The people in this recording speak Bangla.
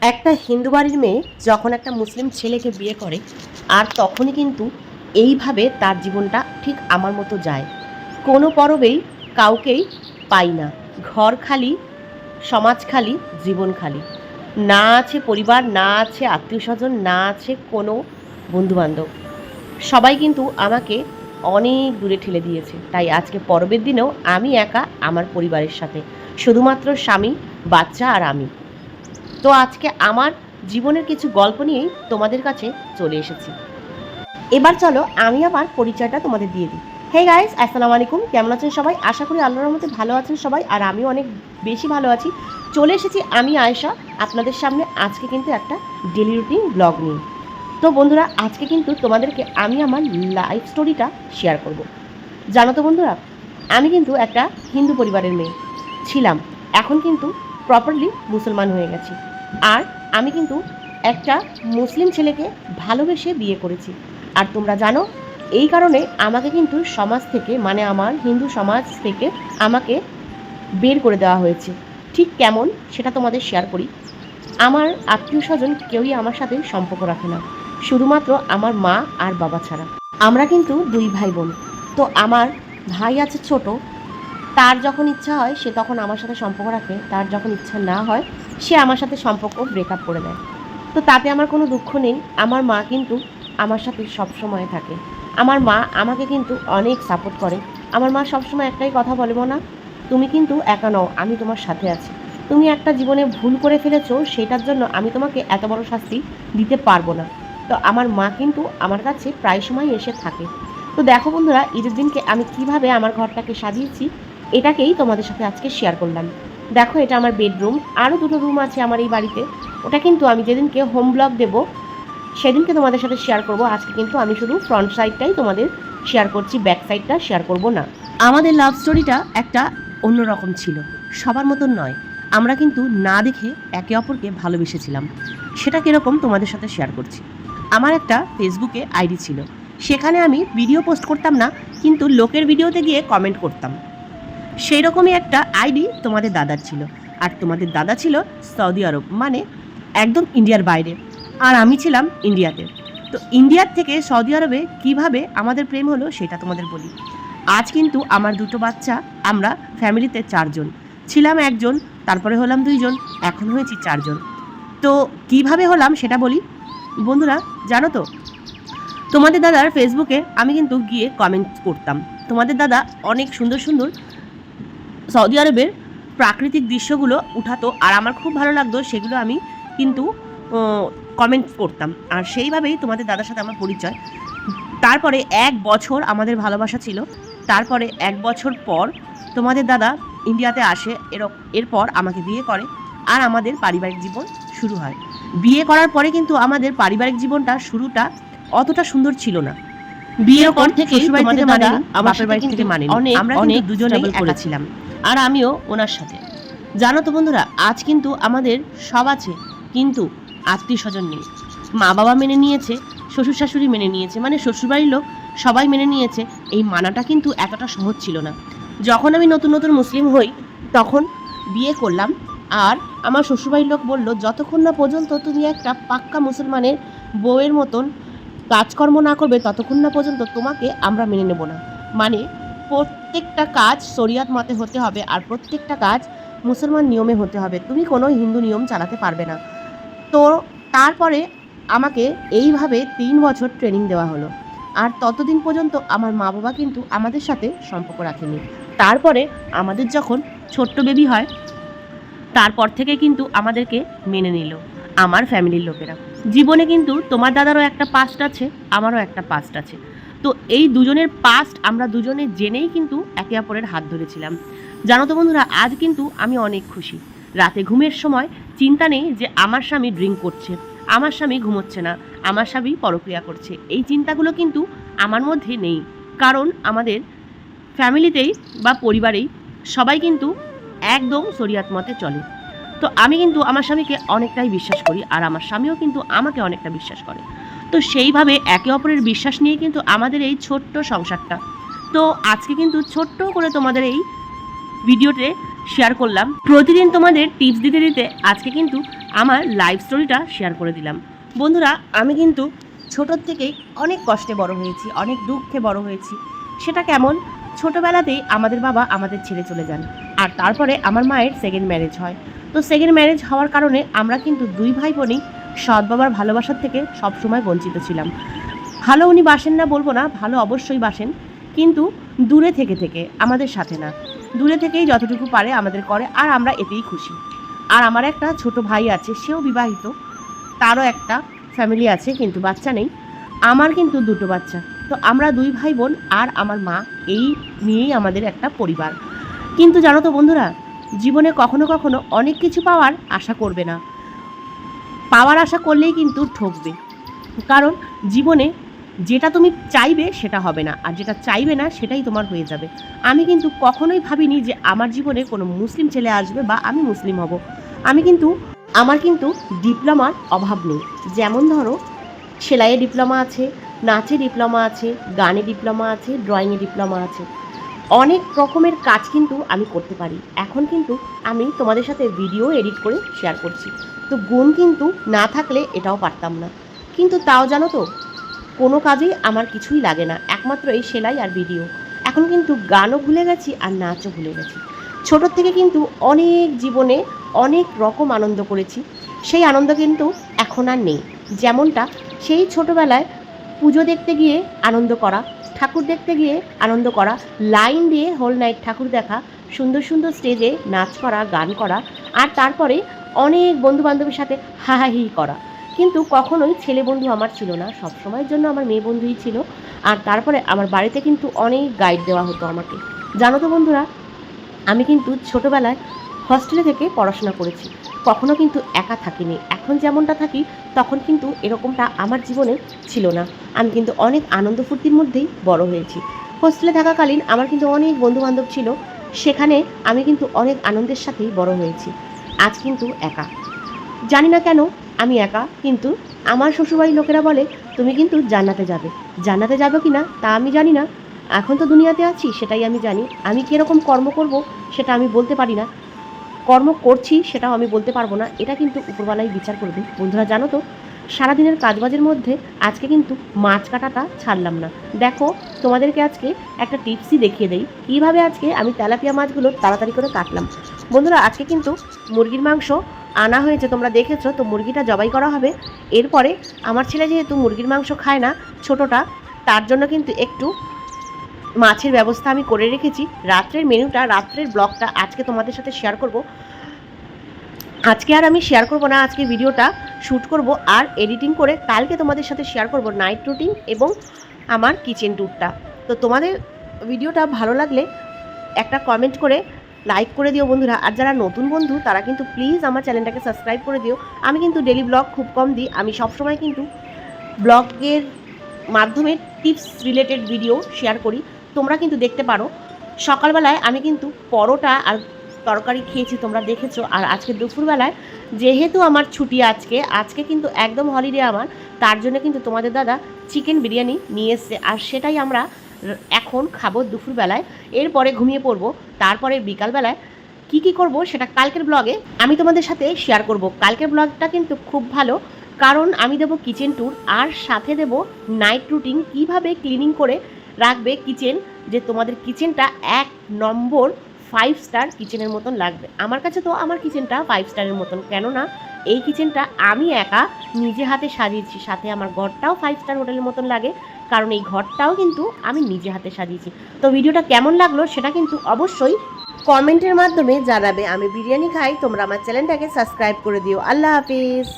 একটা হিন্দু বাড়ির মেয়ে যখন একটা মুসলিম ছেলেকে বিয়ে করে, আর তখনই কিন্তু এইভাবে তার জীবনটা ঠিক আমার মতো যায়। কোনো পরবেই কাউকেই পাই না। ঘর খালি, সমাজ খালি, জীবন খালি। না আছে পরিবার, না আছে আত্মীয় স্বজন না আছে কোনো বন্ধুবান্ধব। সবাই কিন্তু আমাকে অনেক দূরে ঠেলে দিয়েছে। তাই আজকে পরবের দিনেও আমি একা আমার পরিবারের সাথে। শুধুমাত্র স্বামী, বাচ্চা আর আমি। তো আজকে আমার জীবনের কিছু গল্প নিয়েই তোমাদের কাছে চলে এসেছি। এবার চলো আমি আমার পরিচয়টা তোমাদের দিয়ে দিই। হে গাইস আসসালামু আলাইকুম। কেমন আছেন সবাই? আশা করি আল্লাহর মধ্যে ভালো আছেন সবাই, আর আমি অনেক বেশি ভালো আছি। চলে এসেছি আমি আয়েশা, আপনাদের সামনে আজকে কিন্তু একটা ডেলি রুটিন ব্লগ নিয়ে। তো বন্ধুরা, আজকে কিন্তু তোমাদেরকে আমি আমার লাইফ স্টোরিটা শেয়ার করব। জানো তো বন্ধুরা, আমি কিন্তু একটা হিন্দু পরিবারের মেয়ে ছিলাম। এখন কিন্তু প্রপারলি মুসলমান হয়ে গেছি। আর আমি কিন্তু একটা মুসলিম ছেলেকে ভালোবেসে বিয়ে করেছি। আর তোমরা জানো, এই কারণে আমাকে কিন্তু সমাজ থেকে মানে আমার হিন্দু সমাজ থেকে আমাকে বের করে দেওয়া হয়েছে। ঠিক কেমন সেটা তোমাদের শেয়ার করি। আমার আত্মীয় স্বজন কেউই আমার সাথে সম্পর্ক রাখে না। শুধুমাত্র আমার মা আর বাবা ছাড়া। আমরা কিন্তু দুই ভাই বোন। তো আমার ভাই আছে ছোট তার যখন ইচ্ছা হয়, সে তখন আমার সাথে সম্পর্ক রাখে। তার যখন ইচ্ছা না হয়, সে আমার সাথে সম্পর্ক ব্রেকআপ করে দেয়। তো তাতে আমার কোনো দুঃখ নেই। আমার মা কিন্তু আমার সাথে সব সময় থাকে। আমার মা আমাকে কিন্তু অনেক সাপোর্ট করে। আমার মা সবসময় একটাই কথা বলব না তুমি কিন্তু একা নও, আমি তোমার সাথে আছি। তুমি একটা জীবনে ভুল করে ফেলেছো, সেটার জন্য আমি তোমাকে এত বড় শাস্তি দিতে পারব না। তো আমার মা কিন্তু আমার কাছে প্রায় সময় এসে থাকে। তো দেখো বন্ধুরা, ঈদের দিনকে আমি কীভাবে আমার ঘরটাকে সাজিয়েছি এটাকেই তোমাদের সাথে আজকে শেয়ার করলাম। দেখো, এটা আমার বেডরুম আরও দুটো রুম আছে আমার এই বাড়িতে। ওটা কিন্তু আমি যেদিনকে হোম ব্লগ দেব, সেদিনকে তোমাদের সাথে শেয়ার করব। আজকে কিন্তু আমি শুধু ফ্রন্ট সাইডটাই তোমাদের শেয়ার করছি ব্যাক সাইডটা শেয়ার করব না। আমাদের লাভ স্টোরিটা একটা অন্যরকম ছিল। সবার মতন নয়। আমরা কিন্তু না দেখে একে অপরকে ভালোবেসেছিলাম। সেটা কীরকম তোমাদের সাথে শেয়ার করছি। আমার একটা ফেসবুকে আইডি ছিল। সেখানে আমি ভিডিও পোস্ট করতাম না, কিন্তু লোকের ভিডিওতে গিয়ে কমেন্ট করতাম। সেই রকমই একটা আইডি তোমাদের দাদার ছিল। আর তোমাদের দাদা ছিল সৌদি আরব মানে একদম ইন্ডিয়ার বাইরে। আর আমি ছিলাম ইন্ডিয়াতে। তো ইন্ডিয়ার থেকে সৌদি আরবে কীভাবে আমাদের প্রেম হলো সেটা তোমাদের বলি। আজ কিন্তু আমার দুটো বাচ্চা, আমরা ফ্যামিলিতে চারজন। ছিলাম একজন, তারপরে হলাম দুইজন, এখন হয়েছি চারজন। তো কীভাবে হলাম সেটা বলি? বন্ধুরা, জানো তো, তোমাদের দাদার ফেসবুকে আমি কিন্তু গিয়ে কমেন্ট করতাম। তোমাদের দাদা অনেক সুন্দর সুন্দর সৌদি আরবের প্রাকৃতিক দৃশ্যগুলো উঠাতো আর আমার খুব ভালো লাগতো, সেগুলো আমি কিন্তু কমেন্ট করতাম। আর সেইভাবেই তোমাদের দাদার সাথে আমার পরিচয়। তারপরে এক বছর আমাদের ভালোবাসা ছিল। তারপরে এক বছর পর তোমাদের দাদা ইন্ডিয়াতে আসে এর এরপর আমাকে বিয়ে করে আর আমাদের পারিবারিক জীবন শুরু হয়। বিয়ে করার পরে কিন্তু আমাদের পারিবারিক জীবনটা, শুরুটা অতটা সুন্দর ছিল না। বিয়ের পর থেকে দাদা আমার বাড়ি থেকে মানে আমরা অনেক দুজনেই করেছিলাম। আর আমিও ওনার সাথে। জানো তো বন্ধুরা আজ কিন্তু আমাদের সব আছে কিন্তু আত্মীয় স্বজন নেই। মা বাবা মেনে নিয়েছে শ্বশুর শাশুড়ি মেনে নিয়েছে মানে শ্বশুরবাড়ির লোক সবাই মেনে নিয়েছে এই মানাটা কিন্তু এতটা সহজ ছিল না। যখন আমি নতুন নতুন মুসলিম হই তখন বিয়ে করলাম আর আমার শ্বশুরবাড়ির লোক বলল যতক্ষণ না পর্যন্ত তুমি একটা পাক্কা মুসলমানের বউয়ের মতন কাজকর্ম না করবে ততক্ষণ না পর্যন্ত তোমাকে আমরা মেনে নেব না। মানে প্রত্যেকটা কাজ শরিয়াত মতে হতে হবে আর প্রত্যেকটা কাজ মুসলমান নিয়মে হতে হবে। তুমি কোনো হিন্দু নিয়ম চালাতে পারবে না। তো, তারপরে আমাকে এইভাবে তিন বছর ট্রেনিং দেওয়া হলো। আর ততদিন পর্যন্ত আমার মা বাবা কিন্তু আমাদের সাথে সম্পর্ক রাখেনি। তারপরে আমাদের যখন ছোট্ট বেবি হয়, তারপর থেকে কিন্তু আমাদেরকে মেনে নিল, আমার ফ্যামিলির লোকেরা। জীবনে কিন্তু তোমার দাদারও একটা পাস্ট আছে, আমারও একটা পাস্ট আছে। তো এই দুজনের পাস্ট আমরা দুজনে জেনেই কিন্তু একে অপরের হাত ধরেছিলাম। জানো তো বন্ধুরা, আজ কিন্তু আমি অনেক খুশি। রাতে ঘুমের সময় চিন্তা নেই যে আমার স্বামী ড্রিঙ্ক করছে, আমার স্বামী ঘুমোচ্ছে না, আমার স্বামী পরক্রিয়া করছে। এই চিন্তাগুলো কিন্তু আমার মধ্যে নেই। কারণ আমাদের ফ্যামিলিতেই বা পরিবারেই সবাই কিন্তু একদম শরিয়াত মতে চলে। তো আমি কিন্তু আমার স্বামীকে অনেকটাই বিশ্বাস করি আর আমার স্বামীও কিন্তু আমাকে অনেকটা বিশ্বাস করে। তো সেইভাবে একে অপরের বিশ্বাস নিয়ে কিন্তু আমাদের এই ছোট্ট সংসারটা। তো আজকে কিন্তু ছোট্ট করে তোমাদের এই ভিডিওতে শেয়ার করলাম। প্রতিদিন তোমাদের টিপস দিতে দিতে আজকে কিন্তু আমার লাইফ স্টোরিটা শেয়ার করে দিলাম। বন্ধুরা, আমি কিন্তু ছোটোর থেকেই অনেক কষ্টে বড় হয়েছি, অনেক দুঃখে বড় হয়েছি। সেটা কেমন? ছোটোবেলাতেই আমাদের বাবা আমাদের ছেড়ে চলে যান। আর তারপরে আমার মায়ের সেকেন্ড ম্যারেজ হয়। তো সেকেন্ড ম্যারেজ হওয়ার কারণে আমরা কিন্তু দুই ভাই বোনই সৎ বাবার ভালোবাসার থেকে সবসময় বঞ্চিত ছিলাম। ভালো উনি বাসেন না বলব না, ভালো অবশ্যই বাসেন, কিন্তু দূরে থেকে থেকে, আমাদের সাথে না। দূরে থেকেই যতটুকু পারে আমাদের করে, আর আমরা এতেই খুশি। আর আমার একটা ছোট ভাই আছে, সেও বিবাহিত, তারও একটা ফ্যামিলি আছে, কিন্তু বাচ্চা নেই। আমার কিন্তু দুটো বাচ্চা। তো আমরা দুই ভাই বোন আর আমার মা, এই নিয়েই আমাদের একটা পরিবার। কিন্তু জানো তো বন্ধুরা, জীবনে কখনো কখনো অনেক কিছু পাওয়ার আশা করবে না। পাওয়ার আশা করলেই কিন্তু ঠকবে। কারণ জীবনে যেটা তুমি চাইবে সেটা হবে না, আর যেটা চাইবে না সেটাই তোমার হয়ে যাবে। আমি কিন্তু কখনোই ভাবিনি যে আমার জীবনে কোনো মুসলিম ছেলে আসবে বা আমি মুসলিম হব। আমি কিন্তু, আমার কিন্তু ডিপ্লোমার অভাব নেই। যেমন ধরো, সেলাইয়ে ডিপ্লোমা আছে, নাচে ডিপ্লোমা আছে, গানে ডিপ্লোমা আছে, ড্রয়িংয়ে ডিপ্লোমা আছে। অনেক রকমের কাজ কিন্তু আমি করতে পারি। এখন কিন্তু আমি তোমাদের সাথে ভিডিও এডিট করে শেয়ার করছি। তো গুণ কিন্তু না থাকলে এটাও পারতাম না। কিন্তু তাও জানো তো, কোনো কাজেই আমার কিছুই লাগে না। একমাত্র এই সেলাই আর ভিডিও এখন কিন্তু গানও ভুলে গেছি আর নাচও ভুলে গেছি। ছোটোর থেকে কিন্তু অনেক জীবনে অনেক রকম আনন্দ করেছি। সেই আনন্দ কিন্তু এখন আর নেই। যেমনটা সেই ছোটোবেলায় পুজো দেখতে গিয়ে আনন্দ করা ঠাকুর দেখতে গিয়ে আনন্দ করা, লাইন দিয়ে হোল নাইট ঠাকুর দেখা, সুন্দর সুন্দর স্টেজে নাচ করা, গান করা, আর তারপরে অনেক বন্ধু বান্ধবের সাথে হাহাহি করা। কিন্তু কখনোই ছেলে বন্ধু আমার ছিল না, সব সময়ের জন্য আমার মেয়ে বন্ধুই ছিল। আর তারপরে আমার বাড়িতে কিন্তু অনেক গাইড দেওয়া হতো আমাকে। জানো তো বন্ধুরা, আমি কিন্তু ছোটোবেলায় হস্টেলে থেকে পড়াশোনা করেছি। কখনো কিন্তু একা থাকিনি। এখন যেমনটা থাকি, তখন কিন্তু এরকমটা আমার জীবনে ছিল না। আমি কিন্তু অনেক আনন্দ ফুর্তির মধ্যেই বড় হয়েছি। হোস্টেলে থাকাকালীন আমার কিন্তু অনেক বন্ধু বান্ধব ছিল। সেখানে আমি কিন্তু অনেক আনন্দের সাথেই বড় হয়েছি। আজ কিন্তু একা। জানি না কেন আমি একা, কিন্তু আমার শ্বশুরবাড়ির লোকেরা বলে, তুমি কিন্তু জান্নাতে যাবে। জান্নাতে যাবে কি না তা আমি জানি না। এখন তো দুনিয়াতে আছি, সেটাই আমি জানি। আমি কীরকম কর্ম করব, সেটা আমি বলতে পারি না। কর্ম করছি সেটাও আমি বলতে পারব না। এটা কিন্তু উপরওয়ালাই বিচার করবে। বন্ধুরা জানো তো, সারাদিনের কাজবাজের মধ্যে আজকে কিন্তু মাছ কাটাটা ছাড়লাম না। দেখো, তোমাদেরকে আজকে একটা টিপসই দেখিয়ে দেই। কীভাবে আজকে আমি তেলাপিয়া মাছগুলো তাড়াতাড়ি করে কাটলাম। বন্ধুরা, আজকে কিন্তু মুরগির মাংস আনা হয়েছে, তোমরা দেখেছ, তো মুরগিটা জবাই করা হবে। এরপরে আমার ছেলে যেহেতু মুরগির মাংস খায় না, ছোটোটা, তার জন্য কিন্তু একটু মাছের ব্যবস্থা আমি করে রেখেছি। রাত্রের মেনুটা, রাত্রের ব্লগটা আজকে তোমাদের সাথে শেয়ার করব। আজকে আর আমি শেয়ার করব না, আজকে ভিডিওটা শ্যুট করব আর এডিটিং করে কালকে তোমাদের সাথে শেয়ার করব নাইট রুটিন এবং আমার কিচেন ট্যুরটা তো তোমাদের ভিডিওটা ভালো লাগলে একটা কমেন্ট করে লাইক করে দিও বন্ধুরা। আর যারা নতুন বন্ধু, তারা কিন্তু প্লিজ আমার চ্যানেলটাকে সাবস্ক্রাইব করে দিও। আমি কিন্তু ডেলি ব্লগ খুব কম দিই। আমি সবসময় কিন্তু ব্লগের মাধ্যমে টিপস রিলেটেড ভিডিও শেয়ার করি। তোমরা কিন্তু দেখতে পারো। সকালবেলায় আমি কিন্তু পরোটা আর তরকারি খেয়েছি, তোমরা দেখেছ। আর আজকে দুপুরবেলায় যেহেতু আমার ছুটি আজকে আজকে কিন্তু একদম হলিডে আমার, তার জন্য কিন্তু তোমাদের দাদা চিকেন বিরিয়ানি নিয়ে এসছে। আর সেটাই আমরা এখন খাব দুপুরবেলায়। এরপরে ঘুমিয়ে পড়ব, তারপরে বিকালবেলায় কি কি করব সেটা কালকের ব্লগে আমি তোমাদের সাথে শেয়ার করব। কালকের ব্লগটা কিন্তু খুব ভালো, কারণ আমি দেবো কিচেন ট্যুর আর সাথে দেব নাইট রুটিন কীভাবে ক্লিনিং করে রাখবে কিচেন যে তোমাদের কিচেনটা এক নম্বর ফাইভ স্টার কিচেনের মতন লাগবে। আমার কাছে তো আমার কিচেনটা ফাইভ স্টারের মতন, কেননা এই কিচেনটা আমি একা নিজে হাতে সাজিয়েছি, সাথে আমার ঘরটাও ফাইভ স্টার হোটেলের মতন লাগে, কারণ এই ঘরটাও কিন্তু আমি নিজে হাতে সাজিয়েছি। তো ভিডিওটা কেমন লাগল সেটা কিন্তু অবশ্যই কমেন্টের মাধ্যমে জানাবে। আমি বিরিয়ানি খাই, তোমরা আমার চ্যানেলটাকে সাবস্ক্রাইব করে দিও। আল্লাহ হাফিজ।